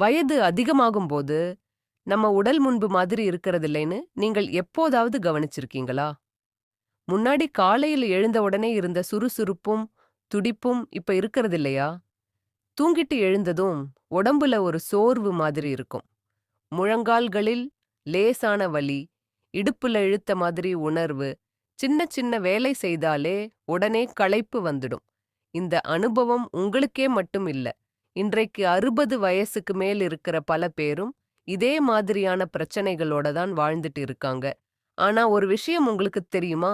வயது அதிகமாகும்போது நம்ம உடல் முன்பு மாதிரி இருக்கிறதில்லைன்னு நீங்கள் எப்போதாவது கவனிச்சிருக்கீங்களா? முன்னாடி காலையில எழுந்த உடனே இருந்த சுறுசுறுப்பும், துடிப்பும் இப்ப இருக்கறதில்லையா? தூங்கிட்டு எழுந்ததும் உடம்புல ஒரு சோர்வு மாதிரி இருக்கும். முழங்கால்களில் லேசான வலி, இடுப்புல இழுத்த மாதிரி உணர்வு, சின்ன சின்ன வேலை செய்தாலே உடனே களைப்பு வந்துடும். இந்த அனுபவம் உங்களுக்கே மட்டும் இல்ல. இன்றைக்கு அறுபது வயசுக்கு மேல் இருக்கிற பல பேரும் இதே மாதிரியான பிரச்சனைகளோட தான் வாழ்ந்துட்டு இருக்காங்க. ஆனா ஒரு விஷயம் உங்களுக்கு தெரியுமா?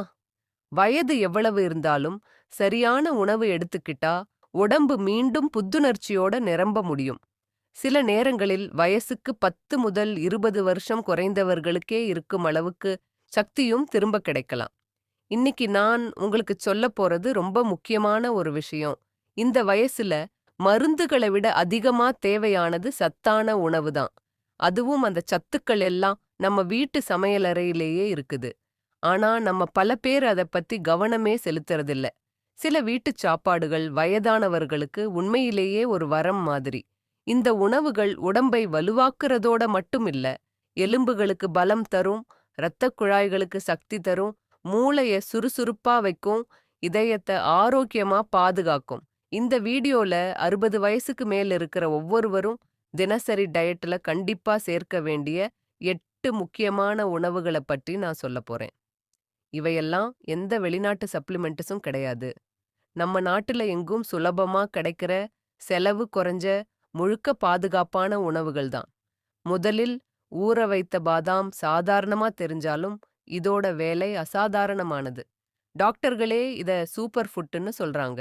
வயது எவ்வளவு இருந்தாலும் சரியான உணவு எடுத்துக்கிட்டா உடம்பு மீண்டும் புத்துணர்ச்சியோட நிரம்ப முடியும். சில நேரங்களில் வயசுக்கு பத்து முதல் இருபது வருஷம் குறைந்தவர்களுக்கே இருக்கும் அளவுக்கு சக்தியும் திரும்ப கிடைக்கலாம். இன்னைக்கு நான் உங்களுக்கு சொல்லப் போறது ரொம்ப முக்கியமான ஒரு விஷயம். இந்த வயசுல மருந்துகளை விட அதிகமா தேவையானது சத்தான உணவு தான். அதுவும் அந்த சத்துக்கள் எல்லாம் நம்ம வீட்டு சமையலறையிலேயே இருக்குது. ஆனா நம்ம பல பேர் அத பத்தி கவனமே செலுத்துறதில்ல. சில வீட்டுச் சாப்பாடுகள் வயதானவர்களுக்கு உண்மையிலேயே ஒரு வரம் மாதிரி. இந்த உணவுகள் உடம்பை வலுவாக்குறதோட மட்டும் இல்ல, எலும்புகளுக்கு பலம் தரும், இரத்தக் குழாய்களுக்கு சக்தி தரும், மூளைய சுறுசுறுப்பா வைக்கும், இதயத்த ஆரோக்கியமா பாதுகாக்கும். இந்த வீடியோல அறுபது வயசுக்கு மேல் இருக்கிற ஒவ்வொருவரும் தினசரி டயட்ல கண்டிப்பா சேர்க்க வேண்டிய எட்டு முக்கியமான உணவுகளை பற்றி நான் சொல்லப் போறேன். இவையெல்லாம் எந்த வெளிநாட்டு சப்ளிமெண்ட்ஸும் கிடையாது. நம்ம நாட்டுல எங்கும் சுலபமா கிடைக்கிற, செலவு குறைஞ்ச, முழுக்க பாதுகாப்பான உணவுகள் தான். முதலில் ஊற வைத்த பாதாம் சாதாரணமா தெரிஞ்சாலும் இதோட வேலை அசாதாரணமானது. டாக்டர்களே இத சூப்பர் ஃபுட்டுன்னு சொல்றாங்க.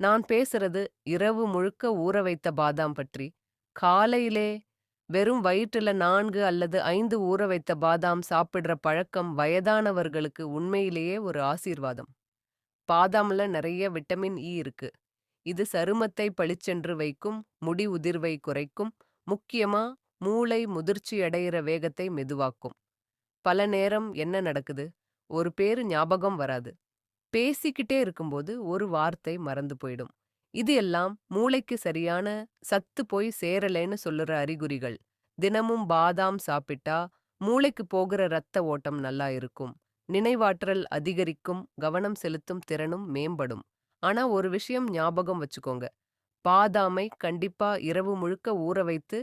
நான் பேசுறது இரவு முழுக்க ஊற வைத்த பாதாம் பற்றி. காலையிலே வெறும் வயிற்றுல நான்கு அல்லது ஐந்து ஊற வைத்த பாதாம் சாப்பிடுற பழக்கம் வயதானவர்களுக்கு உண்மையிலேயே ஒரு ஆசீர்வாதம். பாதாம்ல நிறைய விட்டமின் இ இருக்கு. இது சருமத்தை பளிச்சென்று வைக்கும், முடி உதிர்வை குறைக்கும், முக்கியமா மூளை முதிர்ச்சி அடையிற வேகத்தை மெதுவாக்கும். பல நேரம் என்ன நடக்குது? ஒரு பேரு ஞாபகம் வராது. பேசிக்கிட்டே இருக்கும்போது ஒரு வார்த்தை மறந்து போயிடும். இது எல்லாம் மூளைக்கு சரியான சத்து போய் சேரலைன்னு சொல்லுற அறிகுறிகள். தினமும் பாதாம் சாப்பிட்டா மூளைக்கு போகிற ரத்த ஓட்டம் நல்லா இருக்கும். நினைவாற்றல் அதிகரிக்கும், கவனம் செலுத்தும் திறனும் மேம்படும். ஆனா ஒரு விஷயம் ஞாபகம் வச்சுக்கோங்க. பாதாமை கண்டிப்பா இரவு முழுக்க ஊற வைத்து,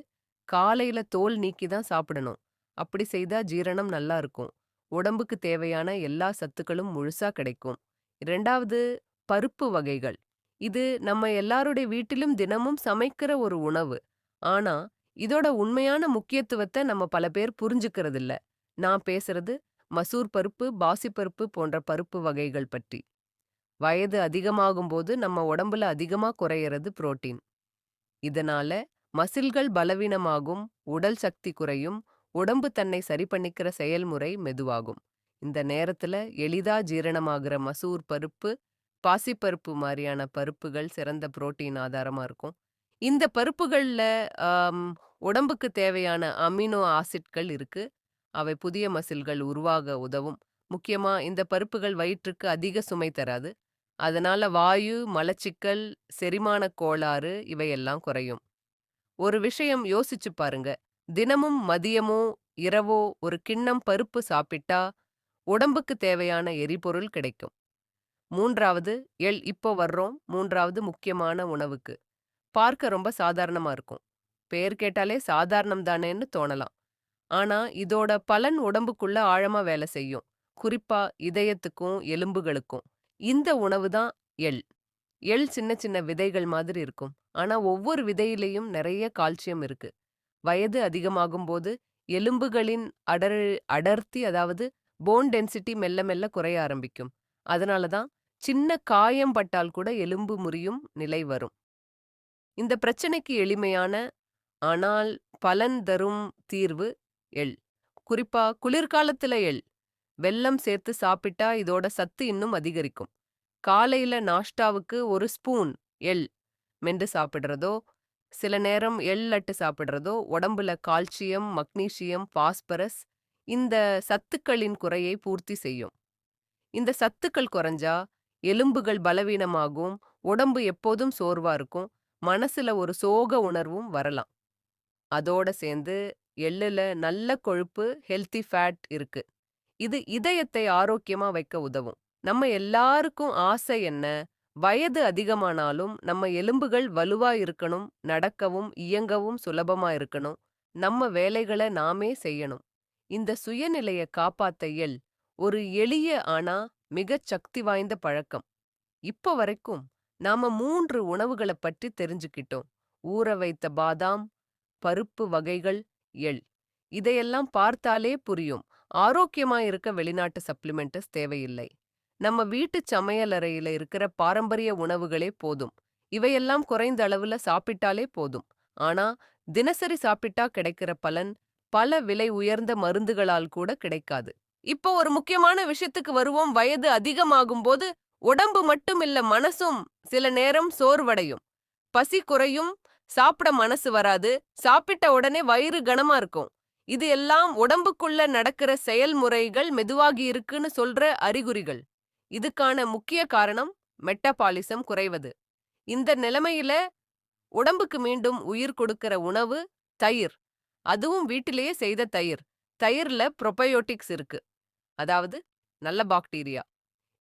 காலையில தோல் நீக்கி தான் சாப்பிடணும். அப்படி செய்தா ஜீரணம் நல்லா இருக்கும். உடம்புக்கு தேவையான எல்லா சத்துக்களும் முழுசா கிடைக்கும். இரண்டாவது பருப்பு வகைகள். இது நம்ம எல்லாருடைய வீட்டிலும் தினமும் சமைக்கிற ஒரு உணவு. ஆனா இதோட உண்மையான முக்கியத்துவத்தை நம்ம பல பேர் புரிஞ்சுக்கிறதில்ல. நான் பேசுறது மசூர் பருப்பு, பாசிப்பருப்பு போன்ற பருப்பு வகைகள் பற்றி. வயது அதிகமாகும்போது நம்ம உடம்புல அதிகமா குறையிறது புரோட்டீன். இதனால மசில்கள் பலவீனமாகும், உடல் சக்தி குறையும், உடம்பு தன்னை சரி பண்ணிக்கிற செயல்முறை மெதுவாகும். இந்த நேரத்துல எளிதா ஜீரணமாகிற மசூர் பருப்பு, பாசிப்பருப்பு மாதிரியான பருப்புகள் சிறந்த புரோட்டீன் ஆதாரமா இருக்கும். இந்த பருப்புகள்ல ஆம், உடம்புக்கு தேவையான அமினோ ஆசிட்கள் இருக்கு. அவை புதிய மசில்கள் உருவாக உதவும். முக்கியமா இந்த பருப்புகள் வயிற்றுக்கு அதிக சுமை தராது. அதனால வாயு, மலச்சிக்கல், செரிமானக் கோளாறு இவையெல்லாம் குறையும். ஒரு விஷயம் யோசிச்சு பாருங்க. தினமும் மதியமோ, இரவோ ஒரு கிண்ணம் பருப்பு சாப்பிட்டா உடம்புக்கு தேவையான எரிபொருள் கிடைக்கும். மூன்றாவது எள் இப்போ வர்றோம் மூன்றாவது முக்கியமான உணவுக்கு. பார்க்க ரொம்ப சாதாரணமா இருக்கும். பேர் கேட்டாலே சாதாரணம் தானேன்னு தோணலாம். ஆனா இதோட பலன் உடம்புக்குள்ள ஆழமா வேலை செய்யும். குறிப்பா இதயத்துக்கும் எலும்புகளுக்கும். இந்த உணவு தான் எள். எள் சின்ன சின்ன விதைகள் மாதிரி இருக்கும். ஆனா ஒவ்வொரு விதையிலையும் நிறைய கால்சியம் இருக்கு. வயது அதிகமாகும் போது எலும்புகளின் அடர் அடர்த்தி அதாவது போன் டென்சிட்டி மெல்ல மெல்ல குறைய ஆரம்பிக்கும். அதனால தான் சின்ன காயம் பட்டால் கூட எலும்பு முறியும் நிலை வரும். இந்த பிரச்சனைக்கு எளிமையான ஆனால் பலன் தரும் தீர்வு எள். குறிப்பா குளிர்காலத்துல எள். வெல்லம் சேர்த்து சாப்பிட்டா இதோட சத்து இன்னும் அதிகரிக்கும். காலையில நாஷ்டாவுக்கு ஒரு ஸ்பூன் எள் மென்று சாப்பிடுறதோ, சில நேரம் எள் லட்டு சாப்பிடுறதோ உடம்புல கால்சியம், மக்னீசியம், பாஸ்பரஸ் இந்த சத்துக்களின் குறையை பூர்த்தி செய்யும். இந்த சத்துக்கள் குறைஞ்சா எலும்புகள் பலவீனமாகும், உடம்பு எப்போதும் சோர்வா இருக்கும், மனசுல ஒரு சோக உணர்வும் வரலாம். அதோட சேர்ந்து எள்ளுல நல்ல கொழுப்பு ஹெல்த்தி ஃபேட் இருக்கு. இது இதயத்தை ஆரோக்கியமா வைக்க உதவும். நம்ம எல்லாருக்கும் ஆசை என்ன? வயது அதிகமானாலும் நம்ம எலும்புகள் வலுவா இருக்கணும் நடக்கவும் இயங்கவும் சுலபமா இருக்கணும். நம்ம வேலைகளை நாமே செய்யணும். இந்த சுயநிலைய காப்பாத்த எள் ஒரு எளிய ஆனா மிகச் சக்தி வாய்ந்த பழக்கம். இப்ப வரைக்கும் நாம மூன்று உணவுகளை பற்றி தெரிஞ்சுக்கிட்டோம். ஊற வைத்த பாதாம் பருப்பு வகைகள் எள். இதையெல்லாம் பார்த்தாலே புரியும். ஆரோக்கியமா இருக்க வெளிநாட்டு சப்ளிமெண்டஸ் தேவையில்லை. நம்ம வீட்டு சமையலறையில இருக்கிற பாரம்பரிய உணவுகளே போதும். இவையெல்லாம் குறைந்த அளவுல சாப்பிட்டாலே போதும். ஆனா தினசரி சாப்பிட்டா கிடைக்கிற பலன் பல விலை உயர்ந்த மருந்துகளால் கூட கிடைக்காது. இப்போ ஒரு முக்கியமான விஷயத்துக்கு வருவோம். வயது அதிகமாகும் போது உடம்பு மட்டும் இல்ல மனசும் சில நேரம் சோர்வடையும். பசி குறையும் சாப்பிட மனசு வராது சாப்பிட்ட உடனே வயிறு கனமா இருக்கும். இது எல்லாம் உடம்புக்குள்ள நடக்கிற செயல்முறைகள் மெதுவாகி இருக்குன்னு சொல்ற அறிகுறிகள். இதுக்கான முக்கிய காரணம் மெட்டபாலிசம் குறைவது. இந்த நிலைமையில உடம்புக்கு மீண்டும் உயிர் கொடுக்கிற உணவு தயிர். அதுவும் வீட்டிலேயே செய்த தயிர். தயிர்ல ப்ரொபயோட்டிக்ஸ் இருக்கு. அதாவது நல்ல பாக்டீரியா.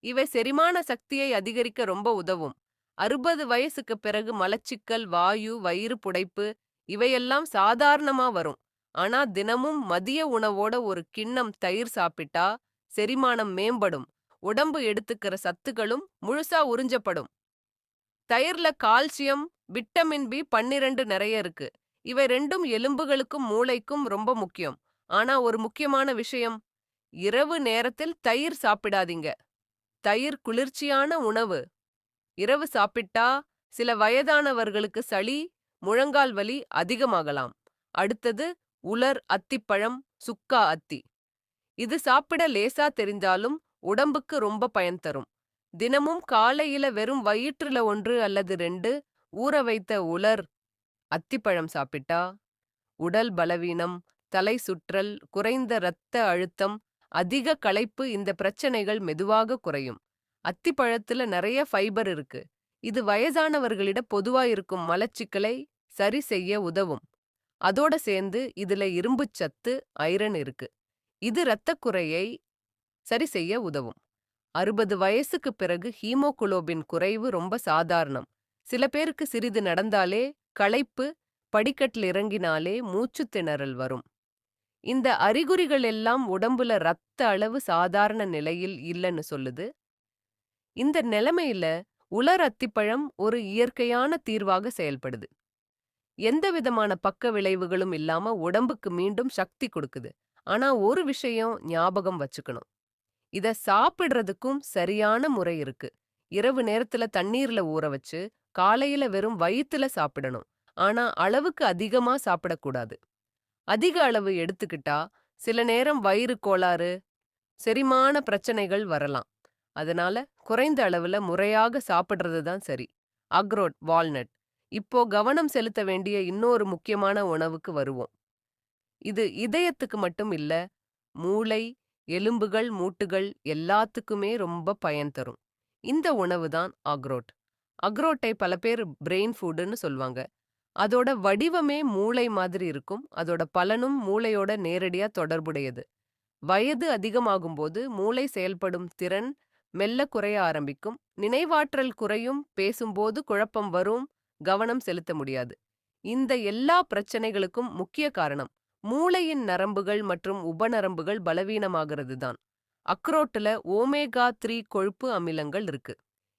இவை செரிமான சக்தியை அதிகரிக்க ரொம்ப உதவும். அறுபது வயசுக்கு பிறகு மலச்சிக்கல் வாயு வயிறு புடைப்பு இவையெல்லாம் சாதாரணமா வரும். ஆனா தினமும் மதிய உணவோட ஒரு கிண்ணம் தயிர் சாப்பிட்டா செரிமானம் மேம்படும். உடம்பு எடுத்துக்கிற சத்துக்களும் முழுசா உறிஞ்சப்படும். தயிர்ல கால்சியம் விட்டமின் பி பன்னிரண்டு நிறைய இருக்கு. இவை ரெண்டும் எலும்புகளுக்கும் மூளைக்கும் ரொம்ப முக்கியம். ஆனா ஒரு முக்கியமான விஷயம் இரவு நேரத்தில் தயிர் சாப்பிடாதீங்க. தயிர் குளிர்ச்சியான உணவு. இரவு சாப்பிட்டா சில வயதானவர்களுக்கு சளி முழங்கால் வலி அதிகமாகலாம். அடுத்தது உலர் அத்திப்பழம் சுக்கா அத்தி. இது சாப்பிட லேசா தெரிந்தாலும் உடம்புக்கு ரொம்ப பயன் தரும். தினமும் காலையில வெறும் வயிற்றுல ஒன்று அல்லது ரெண்டு ஊற வைத்த உலர் அத்திப்பழம் சாப்பிட்டா? உடல் பலவீனம் தலை சுற்றல் குறைந்த இரத்த அழுத்தம் அதிக களைப்பு இந்த பிரச்சனைகள் மெதுவாக குறையும். அத்திப்பழத்துல நிறைய ஃபைபர் இருக்கு. இது வயதானவர்களிட பொதுவா இருக்கும் மலச்சிக்கலை சரி செய்ய உதவும். அதோட சேர்ந்து இதுல இரும்புச் சத்து ஐரன் இருக்கு. இது இரத்தக் குறையை சரி செய்ய உதவும். அறுபது வயசுக்கு பிறகு ஹீமோகுளோபின் குறைவு ரொம்ப சாதாரணம். சில பேருக்கு சிறிது நடந்தாலே களைப்பு படிக்கட்டில் இறங்கினாலே மூச்சு திணறல் வரும். இந்த அறிகுறிகள் எல்லாம் உடம்புல ரத்த அளவு சாதாரண நிலையில் இல்லைன்னு சொல்லுது. இந்த நிலைமையில உலர் அத்திப்பழம் ஒரு இயற்கையான தீர்வாக செயல்படுது. எந்த விதமான பக்க விளைவுகளும் இல்லாம உடம்புக்கு மீண்டும் சக்தி கொடுக்குது. ஆனா ஒரு விஷயம் ஞாபகம் வச்சுக்கணும். இத சாப்பிடுறதுக்கும் சரியான முறை இருக்கு. இரவு நேரத்துல தண்ணீர்ல ஊற வச்சு காலையில வெறும் வயிற்றுல சாப்பிடணும். ஆனா அளவுக்கு அதிகமா சாப்பிடக்கூடாது. அதிக அளவு எடுத்துக்கிட்டா சில நேரம் வயிறு கோளாறு செரிமான பிரச்சனைகள் வரலாம். அதனால குறைந்த அளவுல முறையாக சாப்பிடுறது தான் சரி. அக்ரோட் வால்நட். இப்போ கவனம் செலுத்த வேண்டிய இன்னொரு முக்கியமான உணவுக்கு வருவோம். இது இதயத்துக்கு மட்டும் இல்ல மூளை எலும்புகள் மூட்டுகள் எல்லாத்துக்குமே ரொம்ப பயன் தரும். இந்த உணவு தான் அக்ரோட். அக்ரோட்டை பல பேர் பிரெயின் ஃபுட்டுன்னு சொல்லுவாங்க. அதோட வடிவமே மூளை மாதிரி இருக்கும். அதோட பலனும் மூளையோட நேரடியா தொடர்புடையது. வயது அதிகமாகும்போது மூளை செயல்படும் திறன் மெல்ல குறைய ஆரம்பிக்கும். நினைவாற்றல் குறையும். பேசும்போது குழப்பம் வரும். கவனம் செலுத்த முடியாது. இந்த எல்லா பிரச்சனைகளுக்கும் முக்கிய காரணம் மூளையின் நரம்புகள் மற்றும் உபநரம்புகள் பலவீனமாகிறது தான் அக்ரோட்டுல ஓமேகா த்ரீ கொழுப்பு அமிலங்கள் இருக்கு.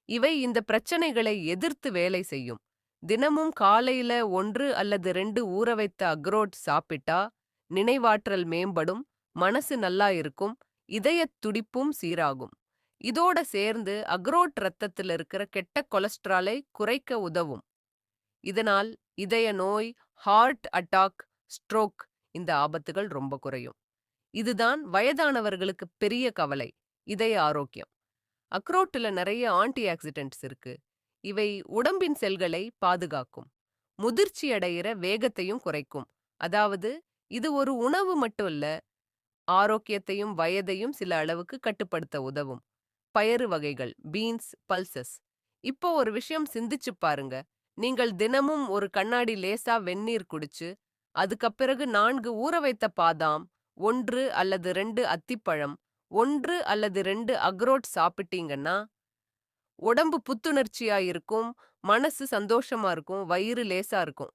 இவை இந்த பிரச்சனைகளை எதிர்த்து வேலை செய்யும். தினமும் காலையில ஒன்று அல்லது ரெண்டு ஊற வைத்த அக்ரோட் சாப்பிட்டா நினைவாற்றல் மேம்படும் மனசு நல்லா இருக்கும் இதயத் துடிப்பும் சீராகும். இதோட சேர்ந்து அக்ரோட் ரத்தத்தில் இருக்கிற கெட்ட கொலஸ்ட்ராலை குறைக்க உதவும். இதனால் இதய நோய் ஹார்ட் அட்டாக் ஸ்ட்ரோக் இந்த ஆபத்துகள் ரொம்ப குறையும். இதுதான் வயதானவர்களுக்கு பெரிய கவலை இதய ஆரோக்கியம். அக்ரோட்டில் நிறைய ஆன்டி ஆக்சிடென்ட்ஸ் இருக்கு. இவை உடம்பின் செல்களை பாதுகாக்கும். முதிர்ச்சி அடையிற வேகத்தையும் குறைக்கும். அதாவது இது ஒரு உணவு மட்டும் இல்ல ஆரோக்கியத்தையும் வயதையும் சில அளவுக்கு கட்டுப்படுத்த உதவும். பயறு வகைகள் பீன்ஸ் பல்சஸ். இப்போ ஒரு விஷயம் சிந்திச்சு பாருங்க. நீங்கள் தினமும் ஒரு கண்ணாடி லேசா வெந்நீர் குடிச்சு அதுக்கப்பிறகு நான்கு ஊற வைத்த பாதாம் ஒன்று அல்லது ரெண்டு அத்திப்பழம் ஒன்று அல்லது ரெண்டு அக்ரோட் சாப்பிட்டீங்கன்னா உடம்பு புத்துணர்ச்சியா இருக்கும் மனசு சந்தோஷமா இருக்கும் வயிறு லேசா இருக்கும்.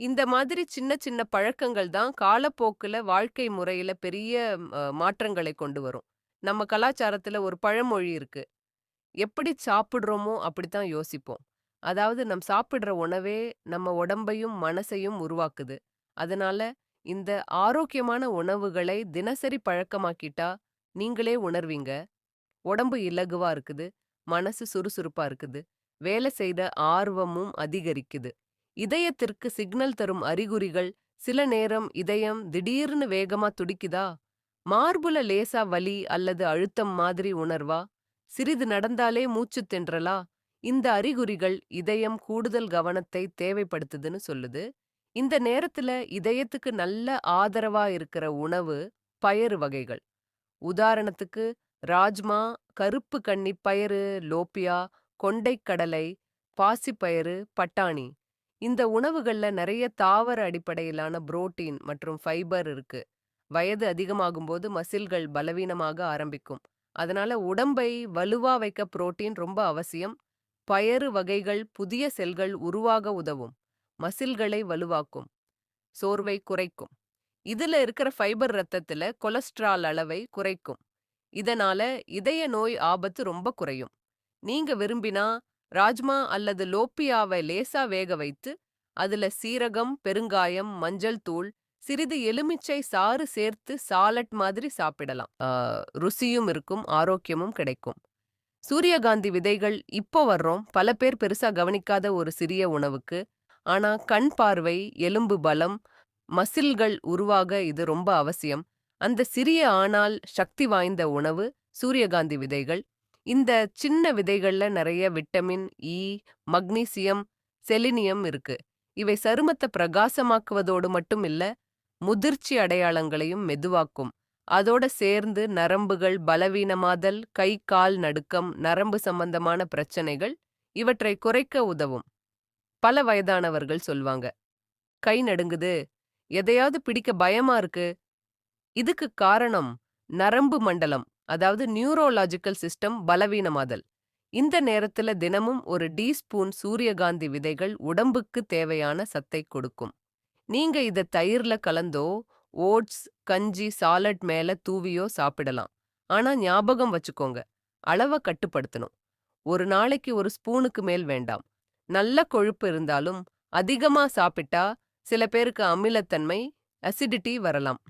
இந்த மாதிரி சின்ன சின்ன பழக்கங்கள் தான் காலப்போக்குல வாழ்க்கை முறையில பெரிய மாற்றங்களை கொண்டு வரும். நம்ம கலாச்சாரத்துல ஒரு பழமொழி இருக்கு. எப்படி சாப்பிடுறோமோ அப்படித்தான் யோசிப்போம். அதாவது நம் சாப்பிடுற உணவே நம்ம உடம்பையும் மனசையும் உருவாக்குது. அதனால இந்த ஆரோக்கியமான உணவுகளை தினசரி பழக்கமாக்கிட்டா நீங்களே உணர்வீங்க. உடம்பு இலகுவா இருக்குது. மனசு சுறுசுறுப்பா இருக்குது. வேலை செய்த ஆர்வமும் அதிகரிக்குது. இதயத்திற்கு சிக்னல் தரும் அறிகுறிகள் சில நேரம் இதயம் திடீர்னு வேகமா துடிக்குதா? மார்புல லேசா வலி அல்லது அழுத்தம் மாதிரி உணர்வா? சிறிது நடந்தாலே மூச்சு தின்றலா? இந்த அறிகுறிகள் இதயம் கூடுதல் கவனத்தை தேவைப்படுத்துதுன்னு சொல்லுது. இந்த நேரத்துல இதயத்துக்கு நல்ல ஆதரவா இருக்கிற உணவு பயறு வகைகள். உதாரணத்துக்கு ராஜ்மா கருப்பு கன்னிப்பயறு லோப்பியா கொண்டைக்கடலை பாசிப்பயறு பட்டாணி. இந்த உணவுகள்ல நிறைய தாவர அடிப்படையிலான புரோட்டீன் மற்றும் ஃபைபர் இருக்கு. வயது அதிகமாகும்போது மசில்கள் பலவீனமாக ஆரம்பிக்கும். அதனால உடம்பை வலுவா வைக்க புரோட்டீன் ரொம்ப அவசியம். பயறு வகைகள் புதிய செல்கள் உருவாக உதவும். மசில்களை வலுவாக்கும். சோர்வை குறைக்கும். இதுல இருக்கிற ஃபைபர் ரத்தத்துல கொலஸ்ட்ரால் அளவை குறைக்கும். இதனால இதய நோய் ஆபத்து ரொம்ப குறையும். நீங்க விரும்பினா ராஜ்மா அல்லது லோப்பியாவை லேசா வேக வைத்து அதுல சீரகம் பெருங்காயம் மஞ்சள் தூள் சிறிது எலுமிச்சை சாறு சேர்த்து சாலட் மாதிரி சாப்பிடலாம். ருசியும் இருக்கும் ஆரோக்கியமும் கிடைக்கும். சூரியகாந்தி விதைகள் இப்போ வர்றோம். பல பேர் பெருசா கவனிக்காத ஒரு சிறிய உணவுக்கு. ஆனா கண் பார்வை எலும்பு பலம் மசில்கள் உருவாக இது ரொம்ப அவசியம். அந்த சிறிய ஆனால் சக்தி வாய்ந்த உணவு சூரியகாந்தி விதைகள். இந்த சின்ன விதைகள்ல நிறைய விட்டமின் இ மக்னீசியம் செலினியம் இருக்கு. இவை சருமத்தை பிரகாசமாக்குவதோடு மட்டும் இல்ல முதிர்ச்சி அடையாளங்களையும் மெதுவாக்கும். அதோட சேர்ந்து நரம்புகள் பலவீனமாதல் கை கால் நடுக்கம் நரம்பு சம்பந்தமான பிரச்சனைகள் இவற்றை குறைக்க உதவும். பல வயதானவர்கள் சொல்வாங்க கை நடுங்குது எதையாவது பிடிக்க பயமா இருக்கு? இதுக்கு காரணம் நரம்பு மண்டலம் அதாவது நியூரோலாஜிக்கல் சிஸ்டம் பலவீனமாதல். இந்த நேரத்துல தினமும் ஒரு டீஸ்பூன் சூரியகாந்தி விதைகள் உடம்புக்கு தேவையான சத்தை கொடுக்கும். நீங்க இத தயிர்ல கலந்தோ ஓட்ஸ் கஞ்சி சாலட் மேல தூவியோ சாப்பிடலாம். ஆனா ஞாபகம் வச்சுக்கோங்க அளவை கட்டுப்படுத்தணும். ஒரு நாளைக்கு ஒரு ஸ்பூனுக்கு மேல் வேண்டாம். நல்ல கொழுப்பு இருந்தாலும் அதிகமா சாப்பிட்டா சில பேருக்கு அமிலத்தன்மை அசிடிட்டி வரலாம்.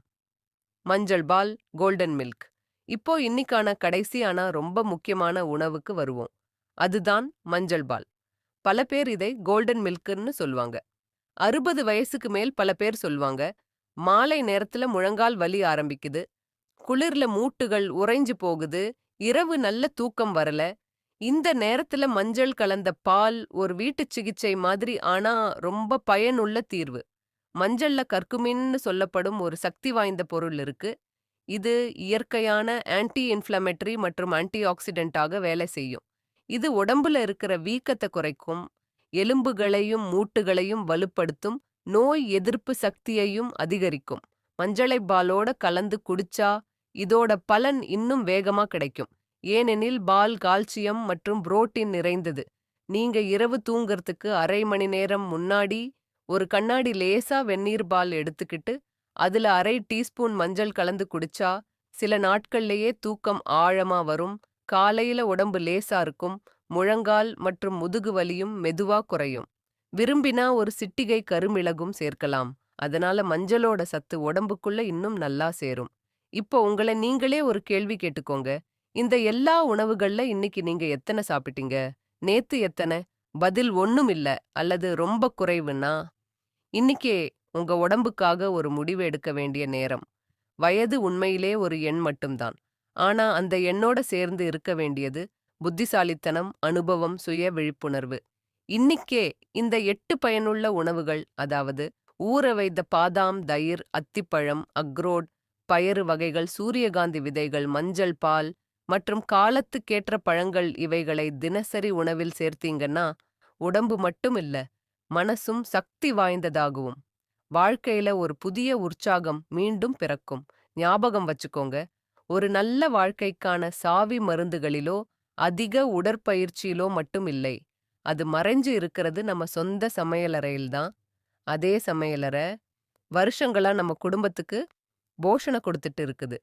மஞ்சள் பால் கோல்டன் மில்க் இப்போ இன்னிக்கான கடைசி ஆனா ரொம்ப முக்கியமான உணவுக்கு வருவோம். அதுதான் மஞ்சள் பால். பல பேர் இதை கோல்டன் மில்க்னு சொல்லுவாங்க. அறுபது வயசுக்கு மேல் பல பேர் சொல்லுவாங்க மாலை நேரத்துல முழங்கால் வலி ஆரம்பிக்குது. குளிர்ல மூட்டுகள் உறைஞ்சு போகுது. இரவு நல்ல தூக்கம் வரல. இந்த நேரத்துல மஞ்சள் கலந்த பால் ஒரு வீட்டு சிகிச்சை மாதிரி ஆனா ரொம்ப பயனுள்ள தீர்வு. மஞ்சள்ல கர்க்குமின்னு சொல்லப்படும் ஒரு சக்தி வாய்ந்த பொருள் இருக்கு. இது இயற்கையான ஆன்டி இன்ஃப்ளமேட்டரி மற்றும் ஆன்டி ஆக்சிடென்ட்டாக வேலை செய்யும். இது உடம்புல இருக்கிற வீக்கத்தை குறைக்கும் எலும்புகளையும் மூட்டுகளையும் வலுப்படுத்தும் நோய் எதிர்ப்பு சக்தியையும் அதிகரிக்கும். மஞ்சளை பாலோட கலந்து குடிச்சா இதோட பலன் இன்னும் வேகமா கிடைக்கும். ஏனெனில் பால் கால்சியம் மற்றும் புரோட்டீன் நிறைந்தது. நீங்க இரவு தூங்கறதுக்கு அரை மணி நேரம் முன்னாடி ஒரு கண்ணாடி லேசா வெந்நீர் பால் எடுத்துக்கிட்டு அதுல அரை டீஸ்பூன் மஞ்சள் கலந்து குடிச்சா சில நாட்கள்லயே தூக்கம் ஆழமா வரும் காலையில உடம்பு லேசா இருக்கும் முழங்கால் மற்றும் முதுகு வலியும் மெதுவா குறையும். விரும்பினா ஒரு சிட்டிகை கருமிளகும் சேர்க்கலாம் அதனால மஞ்சளோட சத்து உடம்புக்குள்ள இன்னும் நல்லா சேரும். இப்போ உங்களை நீங்களே ஒரு கேள்வி கேட்டுக்கோங்க இந்த எல்லா உணவுகள்ல இன்னைக்கு நீங்க எத்தனை சாப்பிட்டீங்க? நேத்து எத்தனை? பதில் ஒண்ணும் இல்ல அல்லது ரொம்ப குறைவுன்னா? இன்னிக்கே உங்க உடம்புக்காக ஒரு முடிவு எடுக்க வேண்டிய நேரம். வயது உண்மையிலே ஒரு எண் மட்டும்தான். ஆனா அந்த எண்ணோட சேர்ந்து இருக்க வேண்டியது புத்திசாலித்தனம் அனுபவம் சுய விழிப்புணர்வு. இன்னிக்கே இந்த எட்டு பயனுள்ள உணவுகள் அதாவது ஊற வைத்த பாதாம் தயிர் அத்திப்பழம் அக்ரோட் பயறு வகைகள் சூரியகாந்தி விதைகள் மஞ்சள் பால் மற்றும் காலத்துக்கேற்ற பழங்கள் இவைகளை தினசரி உணவில் சேர்த்தீங்கன்னா உடம்பு மட்டும் இல்ல மனசும் சக்தி வாய்ந்ததாகவும். வாழ்க்கையில ஒரு புதிய உற்சாகம் மீண்டும் பிறக்கும். ஞாபகம் வச்சுக்கோங்க ஒரு நல்ல வாழ்க்கைக்கான சாவி மருந்துகளிலோ அதிக உடற்பயிற்சியிலோ மட்டும் இல்லை. அது மறைஞ்சு இருக்கிறது நம்ம சொந்த சமையலறையில்தான் அதே சமையலறை வருஷங்களா நம்ம குடும்பத்துக்கு போஷணை கொடுத்துட்டு இருக்குது.